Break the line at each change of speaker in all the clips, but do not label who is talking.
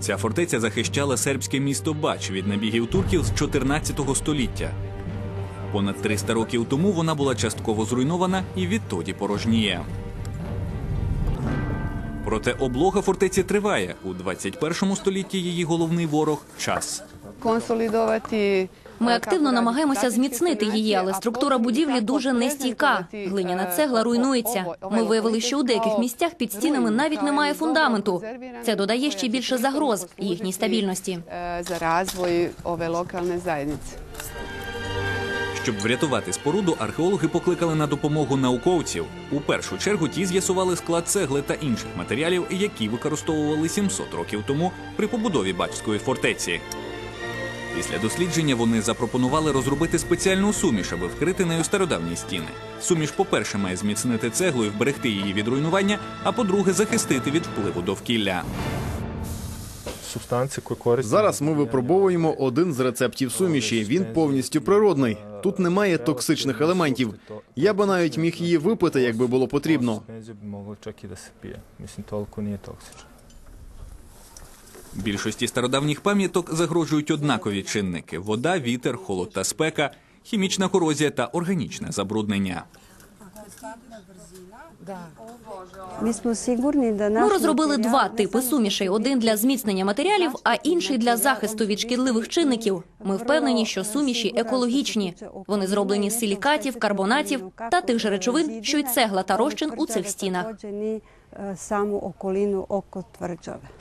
Ця фортеця захищала сербське місто Бач від набігів турків з 14 століття. Понад 300 років тому вона була частково зруйнована і відтоді порожніє. Проте облога фортеці триває. У 21 столітті її головний ворог час.
консолідувати.
Ми активно намагаємося зміцнити її, але структура будівлі дуже нестійка. Глиняна цегла руйнується. Ми виявили, що у деяких місцях під стінами навіть немає фундаменту. Це додає ще більше загроз їхній стабільності.
за розвой ove lokalne zajednice.
Щоб врятувати споруду, археологи покликали на допомогу науковців. У першу чергу ті з'ясували склад цегли та інших матеріалів, які використовували 700 років тому при побудові Бачської фортеці. Після дослідження вони запропонували розробити спеціальну суміш, аби вкрити нею стародавні стіни. Суміш, по-перше, має зміцнити цеглу і вберегти її від руйнування, а по-друге, захистити від впливу довкілля.
Зараз ми випробовуємо один з рецептів суміші. Він повністю природний. Тут немає токсичних елементів. Я би навіть міг її випити, якби було потрібно.
Більшості стародавніх пам'яток загрожують однакові чинники: вода, вітер, холод та спека, хімічна корозія та органічне забруднення.
Ми розробили два типи сумішей: один для зміцнення матеріалів, а інший для захисту від шкідливих чинників. Ми впевнені, що суміші екологічні. Вони зроблені з силікатів, карбонатів та тих же речовин, що й цегла та розчин у цих стінах.
samu okolinu oko tvrđave.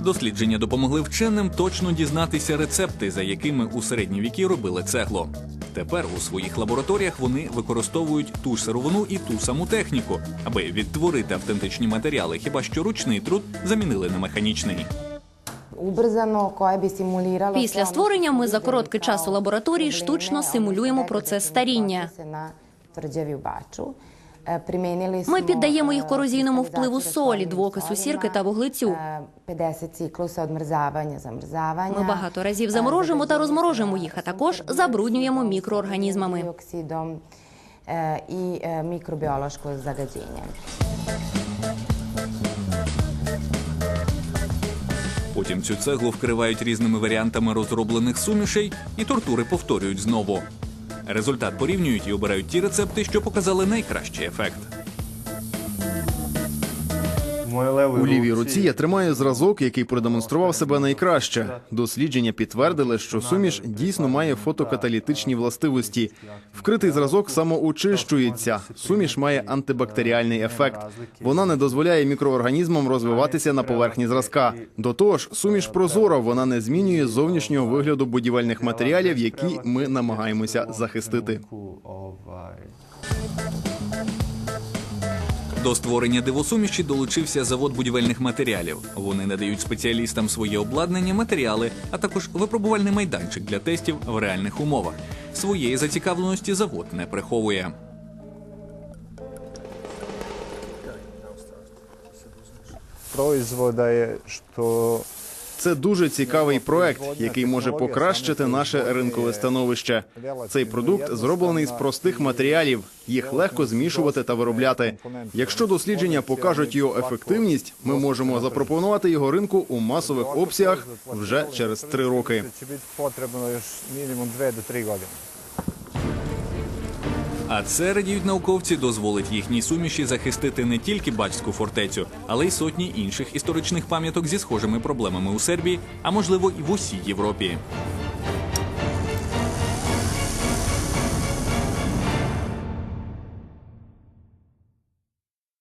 Дослідження допомогли вченим точно дізнатися рецепти, за якими у середні віки робили цегло. Тепер у своїх лабораторіях вони використовують ту ж сировину і ту саму техніку, аби відтворити автентичні матеріали. Хіба що ручний труд замінили на механічний.
Після створення ми за короткий час у лабораторії штучно симулюємо процес старіння.
Primijenili
Ми піддаємо їх
e,
корозійному впливу солі, двокису сірки та вуглецю.
50 ciklusa odmrzavanja, zamrzavanja.
Ми багато разів заморожуємо та розморожуємо їх, а також забруднюємо мікроорганізмами.
e, i e.
Потім цю цеглу вкривають різними варіантами розроблених сумішей, і тортури повторюють знову. Результат порівнюють і обирають ті рецепти, що показали найкращий ефект.
У лівій руці я тримаю зразок, який продемонстрував себе найкраще. Дослідження підтвердили, що суміш дійсно має фотокаталітичні властивості. Вкритий зразок самоочищується. Суміш має антибактеріальний ефект. Вона не дозволяє мікроорганізмам розвиватися на поверхні зразка. До того ж, суміш прозора, вона не змінює зовнішнього вигляду будівельних матеріалів, які ми намагаємося захистити.
До створення дивосуміші долучився завод будівельних матеріалів. Вони надають спеціалістам своє обладнання, матеріали, а також випробувальний майданчик для тестів в реальних умовах. Своєї зацікавленості завод не приховує.
Производа, що
Це дуже цікавий проект, який може покращити наше ринкове становище. Цей продукт зроблений з простих матеріалів. Їх легко змішувати та виробляти. Якщо дослідження покажуть його ефективність, ми можемо запропонувати його ринку у масових обсягах вже через три роки.
А це радіють науковці, дозволить їхній суміші захистити не тільки Бачську фортецю, але й сотні інших історичних пам'яток зі схожими проблемами у Сербії, а можливо і в усій Європі.